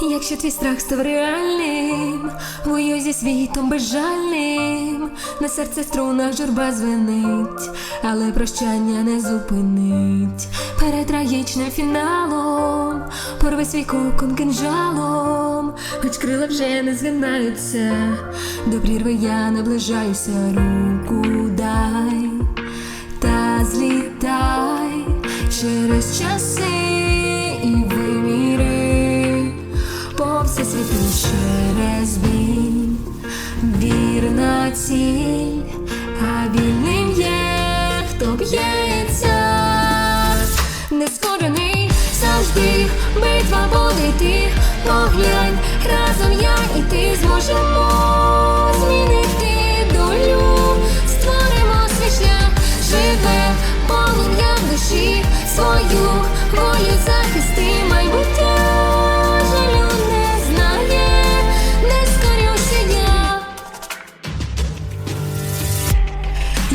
Якщо твій страх став реальним, воюй зі світом безжальним, на серце струнах журба звенить, але прощання не зупинить. Перед трагічним фіналом порви свій кокон кинжалом, хоч крила вже не згинаються, до прірви я наближаюся, руку дай та злітай. Через часи через біль, вірна ціль, а вільним є, хто б'ється, нескорений завжди битва буде йти, поглянь, разом я і ти зможемо змінити долю, створимо свій шлях, живе полум'я в душі, свою волю захисти майбуття,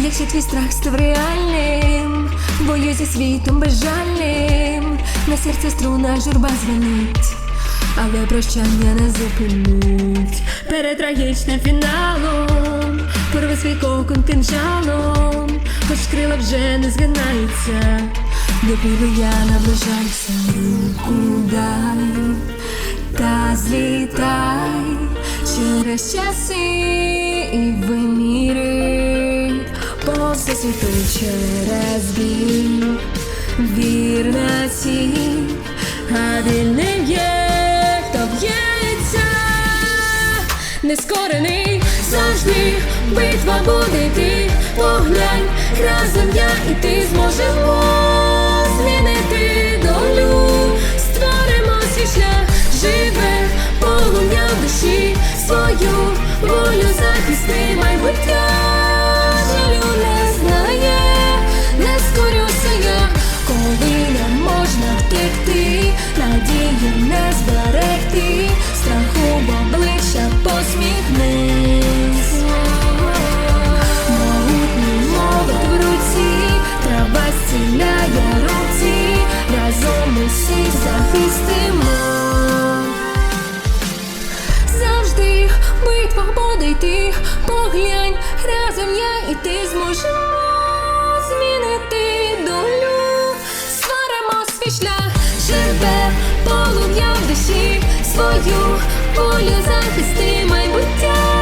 Якщо твій страх став реальним, бою зі світом безжальним, на серце струна журба звенить, але прощання не зупинить. Перед трагічним фіналом, порви свій кокон кинжалом, хоч крила вже не згинаються, до піви я наближаюся, руку дай та злітай через часи і виміри по всесвіту через біль, вірна ціль, а вільним є, хто б'ється, нескорений завжди битва буде йти, поглянь, разом я і ти зможемо змінити долю, створимо свій шлях, живе полум'я в душі, свою волю захисти майбуття, зціляє руці, разом усіх захистимо. Завжди битва буде йти, поглянь, разом я і ти зможемо змінити долю, створимо свій шлях, живе полум'я в душі, свою волю захисти майбуття.